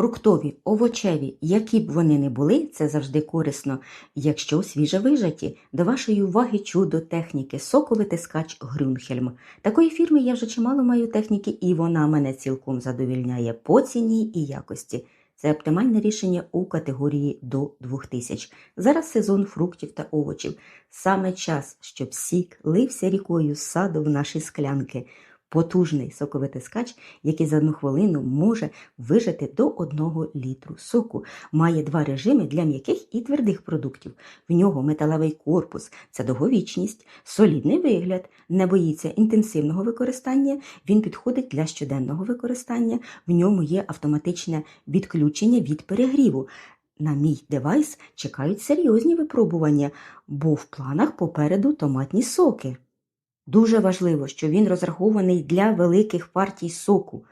Фруктові, овочеві, які б вони не були, це завжди корисно, якщо свіже вижаті. До вашої уваги чудо техніки соковитискач Грюнхельм. Такої фірми я вже чимало маю техніки, і вона мене цілком задовільняє по ціні і якості. Це оптимальне рішення у категорії до 2000. Зараз сезон фруктів та овочів. Саме час, щоб сік лився рікою з саду в наші склянки. Потужний соковитискач, який за одну хвилину може вижати до 1 літру соку. Має два режими для м'яких і твердих продуктів. В нього металевий корпус, це довговічність, солідний вигляд, не боїться інтенсивного використання, він підходить для щоденного використання, в ньому є автоматичне відключення від перегріву. На мій девайс чекають серйозні випробування, бо в планах попереду томатні соки. Дуже важливо, що він розрахований для великих партій соку.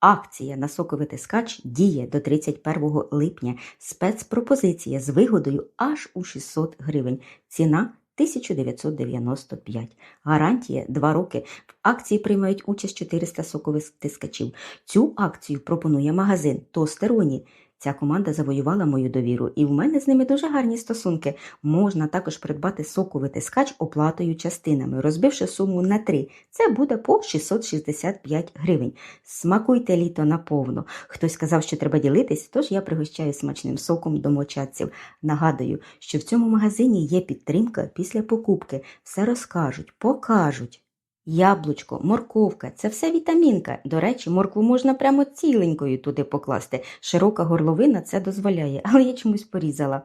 Акція на соковитискач діє до 31 липня. Спецпропозиція з вигодою аж у 600 гривень. Ціна 1995. Гарантія 2 роки. В акції приймають участь 400 соковитискачів. Цю акцію пропонує магазин Тостероні. Ця команда завоювала мою довіру, і в мене з ними дуже гарні стосунки. Можна також придбати соковитискач оплатою частинами, розбивши суму на 3. Це буде по 665 гривень. Смакуйте літо наповно. Хтось сказав, що треба ділитись, тож я пригощаю смачним соком домочадців. Нагадую, що в цьому магазині є підтримка після покупки. Все розкажуть, покажуть. Яблучко, морковка це все вітамінка. До речі, моркву можна прямо ціленькою туди покласти. Широка горловина це дозволяє, але я чомусь порізала.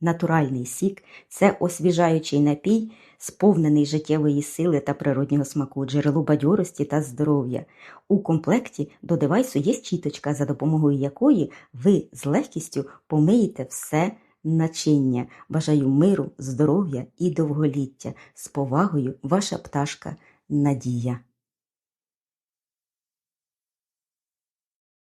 Натуральний сік це освіжаючий напій, сповнений життєвої сили та природнього смаку, джерело бадьорості та здоров'я. У комплекті до девайсу є щіточка, за допомогою якої ви з легкістю помиєте все начиння. Бажаю миру, здоров'я і довголіття. З повагою, ваша пташка Надія.